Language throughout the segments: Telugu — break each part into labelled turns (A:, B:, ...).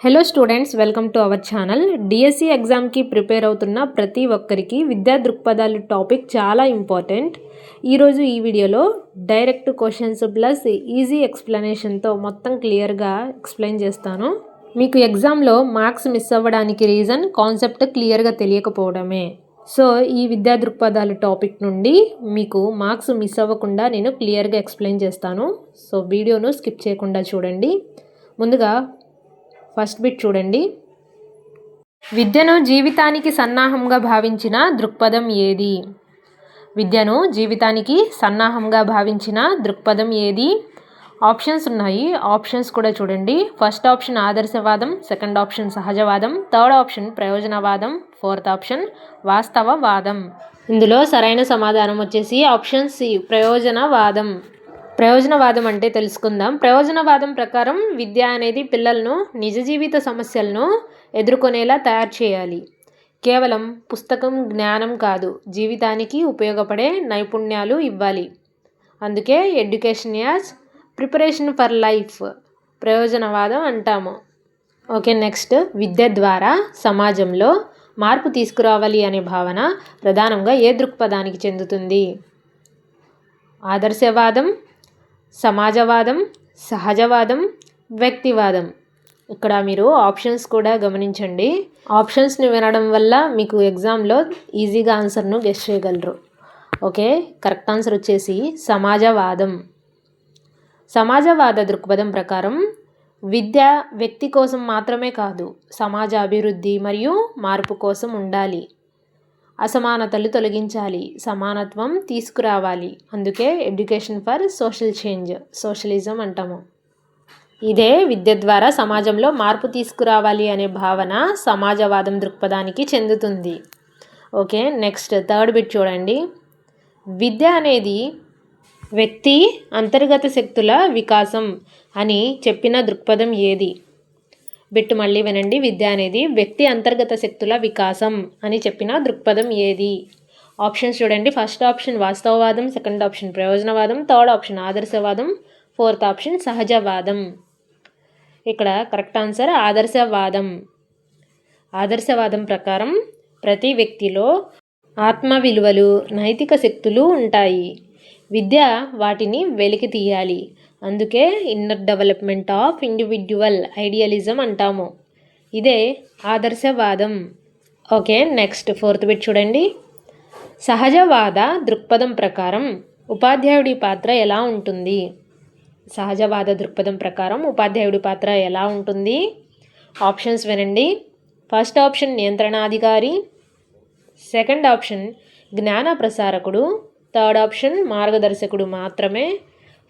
A: Hello students welcome to our channel DSC ఎగ్జామ్కి ప్రిపేర్ అవుతున్న ప్రతి ఒక్కరికి విద్యా దృక్పథాలు టాపిక్ చాలా ఇంపార్టెంట్ ఈరోజు ఈ వీడియోలో డైరెక్ట్ క్వశ్చన్స్ ప్లస్ ఈజీ ఎక్స్ప్లెనేషన్తో మొత్తం క్లియర్గా ఎక్స్ప్లెయిన్ చేస్తాను. మీకు ఎగ్జామ్లో మార్క్స్ మిస్ అవ్వడానికి రీజన్ కాన్సెప్ట్ క్లియర్గా తెలియకపోవడమే. సో ఈ విద్యా దృక్పథాలు టాపిక్ నుండి మీకు మార్క్స్ మిస్ అవ్వకుండా నేను క్లియర్గా ఎక్స్ప్లెయిన్ చేస్తాను. సో వీడియోను స్కిప్ చేయకుండా చూడండి. ముందుగా ఫస్ట్ బిట్ చూడండి. విద్యను జీవితానికి సన్నాహంగా భావించిన దృక్పథం ఏది? విద్యను జీవితానికి సన్నాహంగా భావించిన దృక్పథం ఏది? ఆప్షన్స్ ఉన్నాయి. ఆప్షన్స్ కూడా చూడండి. ఫస్ట్ ఆప్షన్ ఆదర్శవాదం సెకండ్ ఆప్షన్ సహజవాదం థర్డ్ ఆప్షన్ ప్రయోజనవాదం ఫోర్త్ ఆప్షన్ వాస్తవవాదం. ఇందులో సరైన సమాధానం వచ్చేసి ఆప్షన్ సి ప్రయోజనవాదం. ప్రయోజనవాదం అంటే తెలుసుకుందాం. ప్రయోజనవాదం ప్రకారం విద్య అనేది పిల్లలను నిజ జీవిత సమస్యలను ఎదుర్కొనేలా తయారు చేయాలి. కేవలం పుస్తకం జ్ఞానం కాదు జీవితానికి ఉపయోగపడే నైపుణ్యాలు ఇవ్వాలి. అందుకే education as preparation for life ప్రయోజనవాదం అంటాము. Okay next. విద్య ద్వారా సమాజంలో మార్పు తీసుకురావాలి అనే భావన ప్రధానంగా ఏ దృక్పథానికి చెందుతుంది? ఆదర్శవాదం సమాజవాదం సహజవాదం వ్యక్తివాదం. ఇక్కడ మీరు ఆప్షన్స్ కూడా గమనించండి. ఆప్షన్స్ని వినడం వల్ల మీకు ఎగ్జామ్లో ఈజీగా ఆన్సర్ను గెస్ట్ చేయగలరు. ఓకే? కరెక్ట్ ఆన్సర్ వచ్చేసి సమాజవాదం. సమాజవాద దృక్పథం ప్రకారం విద్య వ్యక్తి కోసం మాత్రమే కాదు సమాజ అభివృద్ధి మరియు మార్పు కోసం ఉండాలి. అసమానతలు తొలగించాలి. సమానత్వం తీసుకురావాలి. అందుకే education for social change socialism అంటాము. ఇదే విద్య ద్వారా సమాజంలో మార్పు తీసుకురావాలి అనే భావన సమాజవాదం దృక్పథానికి చెందుతుంది. ఓకే నెక్స్ట్ థర్డ్ బిట్ చూడండి. విద్య అనేది వ్యక్తి అంతర్గత శక్తుల వికాసం అని చెప్పిన దృక్పథం ఏది? బిట్టు మళ్ళీ వినండి. విద్య అనేది వ్యక్తి అంతర్గత శక్తుల వికాసం అని చెప్పిన దృక్పథం ఏది? ఆప్షన్స్ చూడండి. ఫస్ట్ ఆప్షన్ వాస్తవవాదం సెకండ్ ఆప్షన్ ప్రయోజనవాదం థర్డ్ ఆప్షన్ ఆదర్శవాదం ఫోర్త్ ఆప్షన్ సహజవాదం. ఇక్కడ కరెక్ట్ ఆన్సర్ ఆదర్శవాదం. ఆదర్శవాదం ప్రకారం ప్రతి వ్యక్తిలో ఆత్మ విలువలు నైతిక శక్తులు ఉంటాయి. విద్య వాటిని వెలికి తీయాలి. అందుకే inner development of individual idealism అంటాము. ఇదే ఆదర్శవాదం. ఓకే నెక్స్ట్ ఫోర్త్ బిట్ చూడండి. సహజవాద దృక్పథం ప్రకారం ఉపాధ్యాయుడి పాత్ర ఎలా ఉంటుంది? సహజవాద దృక్పథం ప్రకారం ఉపాధ్యాయుడి పాత్ర ఎలా ఉంటుంది? ఆప్షన్స్ వినండి. ఫస్ట్ ఆప్షన్ నియంత్రణాధికారి. సెకండ్ ఆప్షన్ జ్ఞాన ప్రసారకుడు. థర్డ్ ఆప్షన్ మార్గదర్శకుడు మాత్రమే.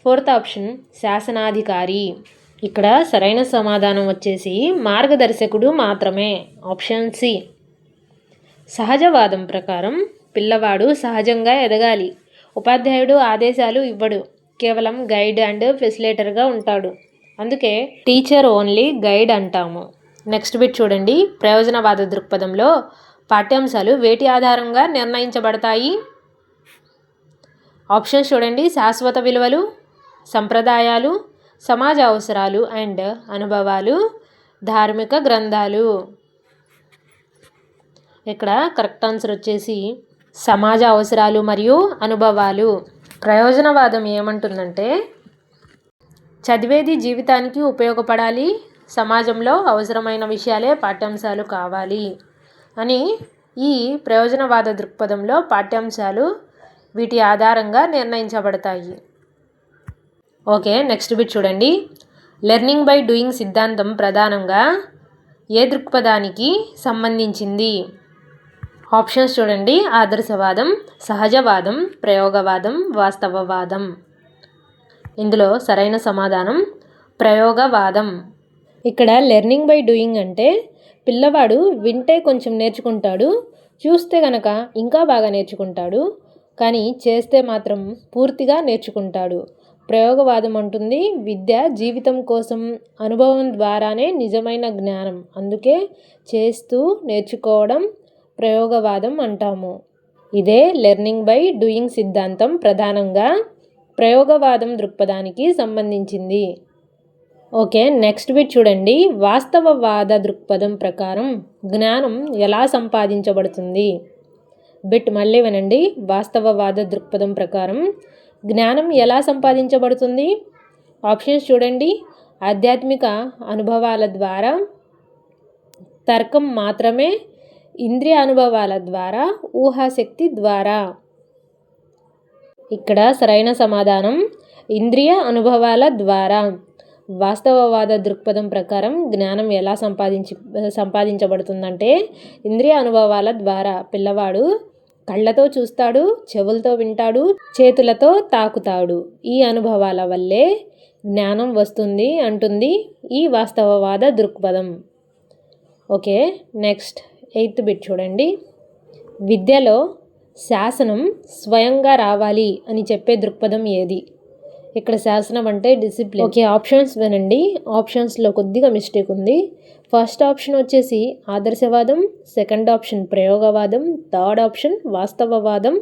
A: ఫోర్త్ ఆప్షన్ శాసనాధికారి. ఇక్కడ సరైన సమాధానం వచ్చేసి మార్గదర్శకుడు మాత్రమే. Option C. సహజవాదం ప్రకారం పిల్లవాడు సహజంగా ఎదగాలి. ఉపాధ్యాయుడు ఆదేశాలు ఇవ్వడు. కేవలం గైడ్ అండ్ ఫెసిలేటర్గా ఉంటాడు. అందుకే టీచర్ ఓన్లీ గైడ్ అంటాము. నెక్స్ట్ బిట్ చూడండి. ప్రయోజనవాద దృక్పథంలో పాఠ్యాంశాలు వేటి ఆధారంగా నిర్ణయించబడతాయి? ఆప్షన్స్ చూడండి. శాశ్వత విలువలు సంప్రదాయాలు సమాజ అవసరాలు అండ్ అనుభవాలు ధార్మిక గ్రంథాలు. ఇక్కడ కరెక్ట్ ఆన్సర్ వచ్చేసి సమాజ అవసరాలు మరియు అనుభవాలు. ప్రయోజనవాదం ఏమంటుందంటే చదివేది జీవితానికి ఉపయోగపడాలి సమాజంలో అవసరమైన విషయాలే పాఠ్యాంశాలు కావాలి అని ఈ ప్రయోజనవాద దృక్పథంలో పాఠ్యాంశాలు వీటి ఆధారంగా నిర్ణయించబడతాయి. ఓకే నెక్స్ట్ బిట్ చూడండి. లెర్నింగ్ బై డూయింగ్ సిద్ధాంతం ప్రధానంగా ఏ దృక్పథానికి సంబంధించింది? ఆప్షన్స్ చూడండి. ఆదర్శవాదం సహజవాదం ప్రయోగవాదం వాస్తవవాదం. ఇందులో సరైన సమాధానం ప్రయోగవాదం. ఇక్కడ లెర్నింగ్ బై డూయింగ్ అంటే పిల్లవాడు వింటే కొంచెం నేర్చుకుంటాడు చూస్తే గనక ఇంకా బాగా నేర్చుకుంటాడు కానీ చేస్తే మాత్రం పూర్తిగా నేర్చుకుంటాడు. ప్రయోగవాదం అంటుంది విద్య జీవితం కోసం అనుభవం ద్వారానే నిజమైన జ్ఞానం. అందుకే చేస్తూ నేర్చుకోవడం ప్రయోగవాదం అంటాము. ఇదే లెర్నింగ్ బై డూయింగ్ సిద్ధాంతం ప్రధానంగా ప్రయోగవాదం దృక్పథానికి సంబంధించింది. ఓకే నెక్స్ట్ బిట్ చూడండి. వాస్తవవాద దృక్పథం ప్రకారం జ్ఞానం ఎలా సంపాదించబడుతుంది? బిట్ మళ్ళీ వినండి. వాస్తవవాద దృక్పథం ప్రకారం జ్ఞానం ఎలా సంపాదించబడుతుంది? ఆప్షన్స్ చూడండి. ఆధ్యాత్మిక అనుభవాల ద్వారా తర్కం మాత్రమే ఇంద్రియ అనుభవాల ద్వారా ఊహాశక్తి ద్వారా. ఇక్కడ సరైన సమాధానం ఇంద్రియ అనుభవాల ద్వారా. వాస్తవవాద దృక్పథం ప్రకారం జ్ఞానం ఎలా సంపాదించి సంపాదించబడుతుందంటే ఇంద్రియ అనుభవాల ద్వారా. పిల్లవాడు కళ్ళతో చూస్తాడు చెవులతో వింటాడు చేతులతో తాకుతాడు. ఈ అనుభవాల వల్లే జ్ఞానం వస్తుంది అంటుంది ఈ వాస్తవవాద దృక్పథం. ఓకే నెక్స్ట్ ఎయిత్ బిట్ చూడండి. విద్యలో శాసనం స్వయంగా రావాలి అని చెప్పే దృక్పథం ఏది? ఇక్కడ శాసనం అంటే డిసిప్లిన్ ఓకే ఆప్షన్స్ వినండి. ఆప్షన్స్లో కొద్దిగా మిస్టేక్ ఉంది. ఫస్ట్ ఆప్షన్ వచ్చేసి ఆదర్శవాదం సెకండ్ ఆప్షన్ ప్రయోగవాదం థర్డ్ ఆప్షన్ వాస్తవవాదం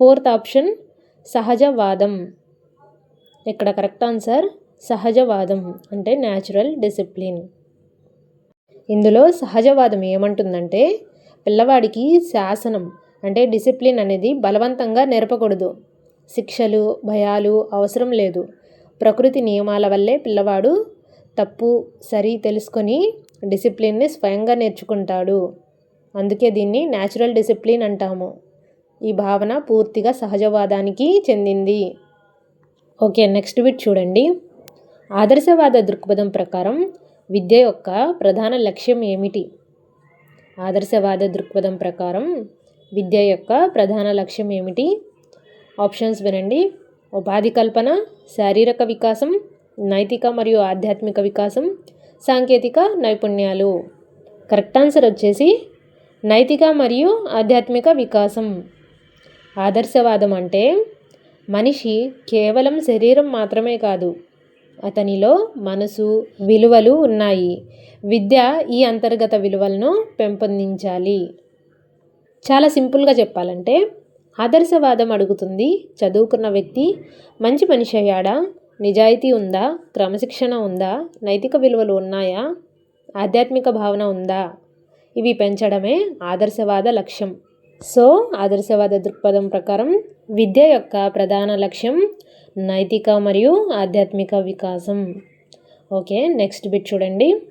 A: ఫోర్త్ ఆప్షన్ సహజవాదం. ఇక్కడ కరెక్ట్ ఆన్సర్ సహజవాదం అంటే న్యాచురల్ డిసిప్లిన్ ఇందులో సహజవాదం ఏమంటుందంటే పిల్లవాడికి శాసనం అంటే డిసిప్లిన్ అనేది బలవంతంగా నేర్పకూడదు. శిక్షలు భయాలు అవసరం లేదు. ప్రకృతి నియమాల వల్లే పిల్లవాడు తప్పు సరి తెలుసుకొని డిసిప్లిన్ని స్వయంగా నేర్చుకుంటాడు. అందుకే దీన్ని న్యాచురల్ డిసిప్లిన్ అంటాము. ఈ భావన పూర్తిగా సహజవాదానికి చెందింది. ఓకే నెక్స్ట్ బిట్ చూడండి. ఆదర్శవాద దృక్పథం ప్రకారం విద్య యొక్క ప్రధాన లక్ష్యం ఏమిటి? ఆదర్శవాద దృక్పథం ప్రకారం విద్య యొక్క ప్రధాన లక్ష్యం ఏమిటి? ఆప్షన్స్ వినండి. ఉపాధి కల్పన శారీరక వికాసం నైతిక మరియు ఆధ్యాత్మిక వికాసం సాంకేతిక నైపుణ్యాలు. కరెక్ట్ ఆన్సర్ వచ్చేసి నైతిక మరియు ఆధ్యాత్మిక వికాసం. ఆదర్శవాదం అంటే మనిషి కేవలం శరీరం మాత్రమే కాదు అతనిలో మనసు విలువలు ఉన్నాయి. విద్య ఈ అంతర్గత విలువలను పెంపొందించాలి. చాలా సింపుల్గా చెప్పాలంటే ఆదర్శవాదం అడుగుతుంది. చదువుకున్న వ్యక్తి మంచి మనిషి అయ్యాడా? నిజాయితీ ఉందా? క్రమశిక్షణ ఉందా? నైతిక విలువలు ఉన్నాయా? ఆధ్యాత్మిక భావన ఉందా? ఇవి పెంచడమే ఆదర్శవాద లక్ష్యం. సో ఆదర్శవాద దృక్పథం ప్రకారం విద్య యొక్క ప్రధాన లక్ష్యం నైతిక మరియు ఆధ్యాత్మిక వికాసం. ఓకే నెక్స్ట్ బిట్ చూడండి.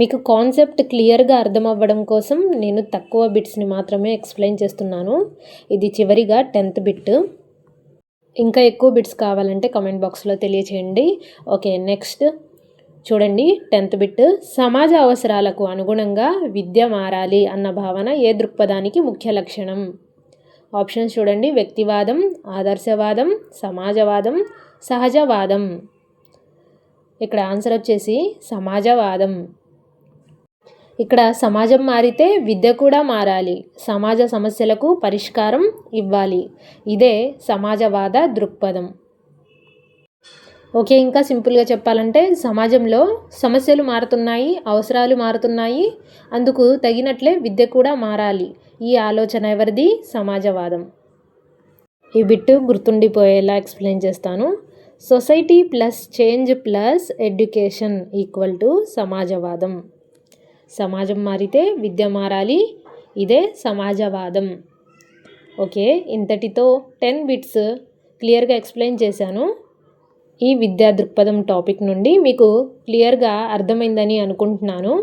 A: మీకు కాన్సెప్ట్ క్లియర్గా అర్థం అవ్వడం కోసం నేను తక్కువ బిట్స్ని మాత్రమే ఎక్స్ప్లెయిన్ చేస్తున్నాను. ఇది చివరిగా టెన్త్ బిట్ ఇంకా ఎక్కువ బిట్స్ కావాలంటే కమెంట్ బాక్స్లో తెలియచేయండి. ఓకే నెక్స్ట్ చూడండి టెన్త్ బిట్ సమాజ అవసరాలకు అనుగుణంగా విద్య మారాలి అన్న భావన ఏ దృక్పథానికి ముఖ్య లక్షణం? ఆప్షన్స్ చూడండి వ్యక్తివాదం ఆదర్శవాదం సమాజవాదం సహజవాదం. ఇక్కడ ఆన్సర్ వచ్చేసి సమాజవాదం. ఇక్కడ సమాజం మారితే విద్య కూడా మారాలి. సమాజ సమస్యలకు పరిష్కారం ఇవ్వాలి. ఇదే సమాజవాద దృక్పథం. ఓకే ఇంకా సింపుల్గా చెప్పాలంటే సమాజంలో సమస్యలు మారుతున్నాయి అవసరాలు మారుతున్నాయి. అందుకు తగినట్లే విద్య కూడా మారాలి. ఈ ఆలోచన ఎవరిది? సమాజవాదం. ఈ బిట్టు గుర్తుండిపోయేలా ఎక్స్ప్లెయిన్ చేస్తాను. Society plus change plus education equal to సమాజవాదం. సమాజం మారితే విద్య మారాలి. ఇదే సమాజవాదం. ఓకే ఇంతటితో టెన్ బిట్స్ క్లియర్గా ఎక్స్ప్లెయిన్ చేశాను. ఈ విద్యా దృక్పథం టాపిక్ నుండి మీకు క్లియర్గా అర్థమైందని అనుకుంటున్నాను.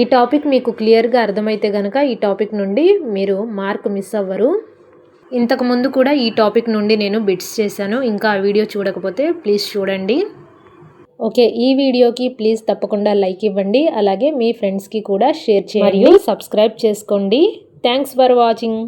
A: ఈ టాపిక్ మీకు క్లియర్గా అర్థమైతే కనుక ఈ టాపిక్ నుండి మీరు మార్క్ మిస్ అవ్వరు. ఇంతకుముందు కూడా ఈ టాపిక్ నుండి నేను బిట్స్ చేశాను. ఇంకా ఆ వీడియో చూడకపోతే ప్లీజ్ చూడండి. ఓకే ఈ వీడియోకి ప్లీజ్ తప్పకుండా లైక్ ఇవ్వండి. అలాగే మీ ఫ్రెండ్స్కి కూడా షేర్ చేయండి. మరియు సబ్స్క్రైబ్ చేసుకోండి. Thanks for watching.